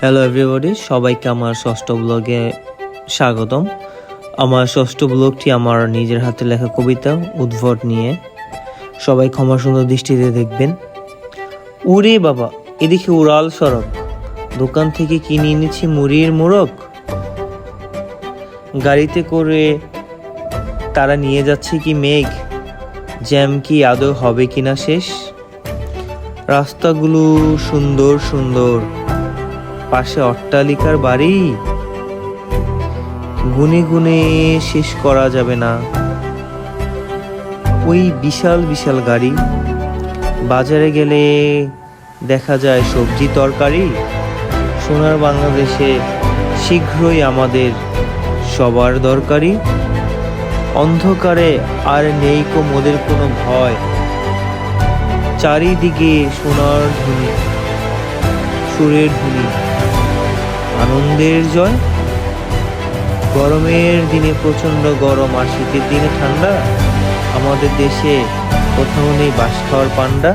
Hello everybody সবাইকে আমার ষষ্ঠ ব্লগে স্বাগতম। আমার ষষ্ঠ ব্লগটি আমার নিজের হাতে লেখা কবিতা, উদ্ভট নিয়ে। সবাই ক্ষমা সুন্দর দৃষ্টিতে দেখবেন। উরে বাবা, এদিকে উড়াল সড়ক। দোকান থেকে কিনে এনেছি মুড়ির মোড়ক। গাড়িতে করে তারা নিয়ে যাচ্ছে কি মেঘ? জ্যাম কি আদৌ হবে কিনা শেষ? রাস্তাগুলো সুন্দর সুন্দর। পাশে অট্টালিকার বাড়ি? গুনে গুনে শেষ করা যাবে না। ওই বিশাল বিশাল গাড়ি। বাজারে গেলে দেখা যায় সবজি তরকারি। সোনার বাংলাদেশে শীঘ্রই আমাদের সবার দরকারি। অন্ধকারে আর নেই কো মোদের কোনো ভয়। চারিদিকে সোনার ধ্বনি, সুরের ধ্বনি। আনন্দের জয়? গরমের দিনে প্রচণ্ড গরম আর শীতের দিনে ঠান্ডা? আমাদের দেশে কোথাও নেই বাস খাওয়ার পান্ডা।